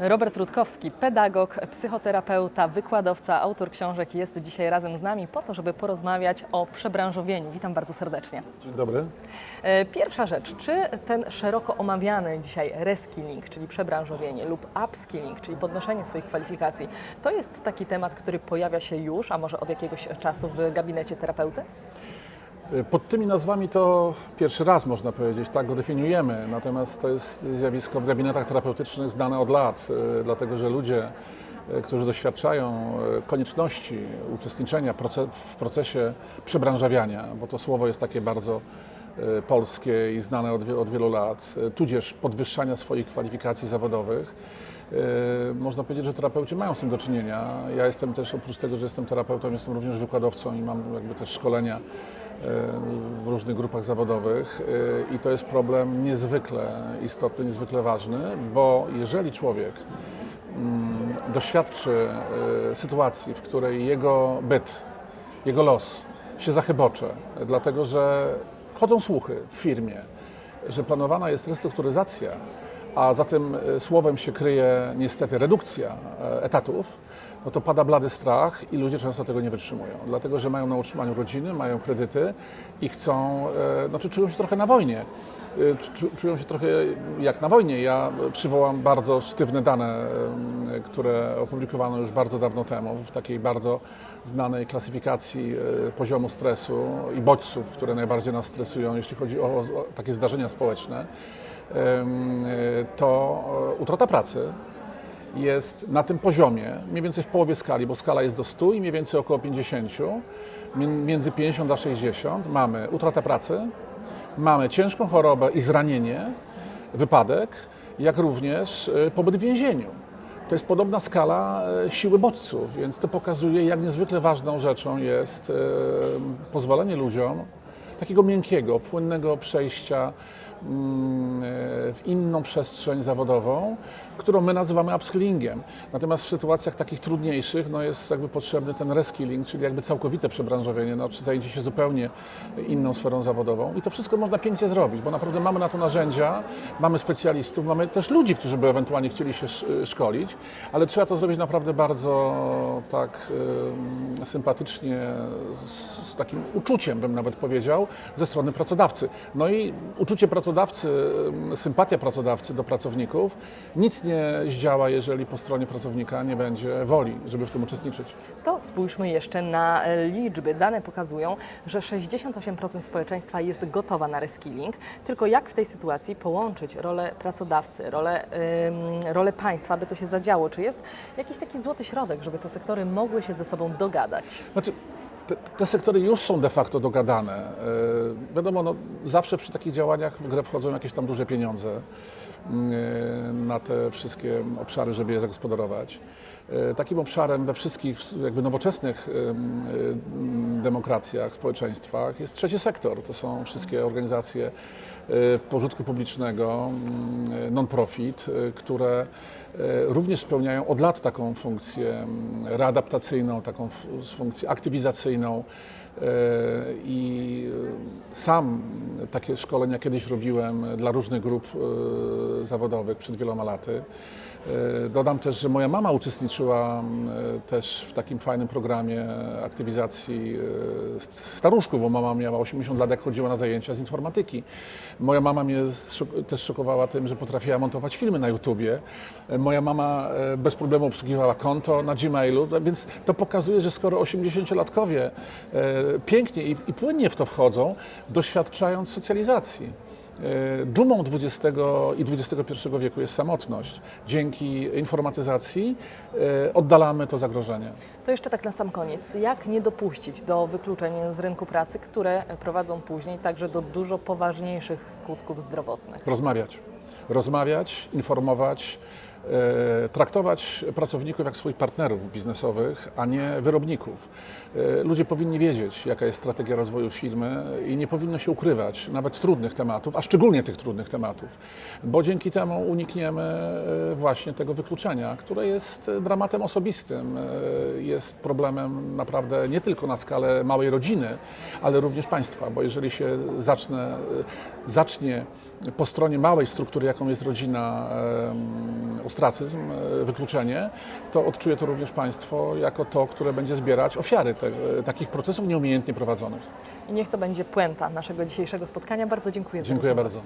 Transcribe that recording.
Robert Rutkowski, pedagog, psychoterapeuta, wykładowca, autor książek jest dzisiaj razem z nami po to, żeby porozmawiać o przebranżowieniu. Witam bardzo serdecznie. Dzień dobry. E, Pierwsza rzecz, czy ten szeroko omawiany dzisiaj reskilling, czyli przebranżowienie lub upskilling, czyli podnoszenie swoich kwalifikacji, to jest taki temat, który pojawia się już, a może od jakiegoś czasu w gabinecie terapeuty? Pod tymi nazwami to pierwszy raz można powiedzieć, tak go definiujemy, natomiast to jest zjawisko w gabinetach terapeutycznych znane od lat, e, dlatego że ludzie, e, którzy doświadczają konieczności uczestniczenia w procesie przebranżawiania, bo to słowo jest takie bardzo polskie i znane od, wie- od wielu lat, tudzież podwyższania swoich kwalifikacji zawodowych, Można powiedzieć, że terapeuci mają z tym do czynienia. Ja jestem też, oprócz tego, że jestem terapeutą, jestem również wykładowcą i mam jakby też szkolenia w różnych grupach zawodowych e, i to jest problem niezwykle istotny, niezwykle ważny, bo jeżeli człowiek mm, doświadczy e, sytuacji, w której jego byt, jego los się zachybocze, dlatego że chodzą słuchy w firmie, że planowana jest restrukturyzacja, a za tym e, słowem się kryje niestety redukcja e, etatów, no to pada blady strach i ludzie często tego nie wytrzymują, dlatego że mają na utrzymaniu rodziny, mają kredyty i chcą, znaczy czują się trochę na wojnie. Czu- Czują się trochę jak na wojnie. Ja przywołam bardzo sztywne dane, które opublikowano już bardzo dawno temu w takiej bardzo znanej klasyfikacji e, poziomu stresu i bodźców, które najbardziej nas stresują, jeśli chodzi o, takie zdarzenia społeczne. E, To e, utrata pracy, jest na tym poziomie, mniej więcej w połowie skali, bo skala jest do 100 i mniej więcej około 50, mi- między 50 a 60 mamy utratę pracy, mamy ciężką chorobę i zranienie, wypadek, jak również pobyt w więzieniu. To jest podobna skala e, siły bodźców, więc to pokazuje, jak niezwykle ważną rzeczą jest e, pozwolenie ludziom takiego miękkiego, płynnego przejścia w inną przestrzeń zawodową, którą my nazywamy upskillingiem. Natomiast w sytuacjach takich trudniejszych no jest jakby potrzebny ten reskilling, czyli jakby całkowite przebranżowienie, no, czy zajęcie się zupełnie inną sferą zawodową. I to wszystko można pięknie zrobić, bo naprawdę mamy na to narzędzia, mamy specjalistów, mamy też ludzi, którzy by ewentualnie chcieli się sz- szkolić, ale trzeba to zrobić naprawdę bardzo tak sympatycznie, z, z takim uczuciem bym nawet powiedział, ze strony pracodawcy. No i uczucie pracodawcy, em, sympatia pracodawcy do pracowników nic nie zdziała, jeżeli po stronie pracownika nie będzie woli, żeby w tym uczestniczyć. To spójrzmy jeszcze na liczby. Dane pokazują, że 68% społeczeństwa jest gotowa na reskilling. Tylko jak w tej sytuacji połączyć rolę pracodawcy, rolę, ym, rolę państwa, aby to się zadziało? Czy jest jakiś taki złoty środek, żeby te sektory mogły się ze sobą dogadać? Znaczy, te, te sektory już są de facto dogadane. E, wiadomo, no, zawsze przy takich działaniach w grę wchodzą jakieś tam duże pieniądze mm, na te wszystkie obszary, żeby je zagospodarować. E, Takim obszarem we wszystkich jakby nowoczesnych em, em, demokracjach, społeczeństwach jest trzeci sektor. To są wszystkie organizacje e, pożytku publicznego, mm, non-profit, e, które e, również spełniają od lat taką funkcję mm, readaptacyjną, taką funkcję aktywizacyjną. I sam takie szkolenia kiedyś robiłem dla różnych grup zawodowych przed wieloma laty. E, Dodam też, że moja mama uczestniczyła m, e, też w takim fajnym programie aktywizacji e, st- staruszków, bo mama miała 80 lat, jak chodziła na zajęcia z informatyki. Moja mama mnie też szokowała tym, że potrafiła montować filmy na YouTubie. Moja mama bez problemu obsługiwała konto na Gmailu, więc to pokazuje, że skoro 80-latkowie e, pięknie i płynnie w to wchodzą, doświadczając socjalizacji. E, Dumą XX i XXI wieku jest samotność. Dzięki informatyzacji e, oddalamy to zagrożenie. To jeszcze tak na sam koniec. Jak nie dopuścić do wykluczeń z rynku pracy, które prowadzą później także do dużo poważniejszych skutków zdrowotnych? Rozmawiać. Rozmawiać, informować, traktować pracowników jak swoich partnerów biznesowych, a nie wyrobników. E, ludzie powinni wiedzieć, jaka jest strategia rozwoju firmy i nie powinno się ukrywać nawet trudnych tematów, a szczególnie tych trudnych tematów, bo dzięki temu unikniemy e, właśnie tego wykluczenia, które jest dramatem osobistym, e, jest problemem naprawdę nie tylko na skalę małej rodziny, ale również państwa, bo jeżeli się e, zacznie po stronie małej struktury, jaką jest rodzina, ostracyzm, e, wykluczenie, to odczuje to również państwo jako to, które będzie zbierać ofiary te, e, takich procesów nieumiejętnie prowadzonych. I niech to będzie puenta naszego dzisiejszego spotkania. Bardzo dziękuję za Dziękuję bardzo.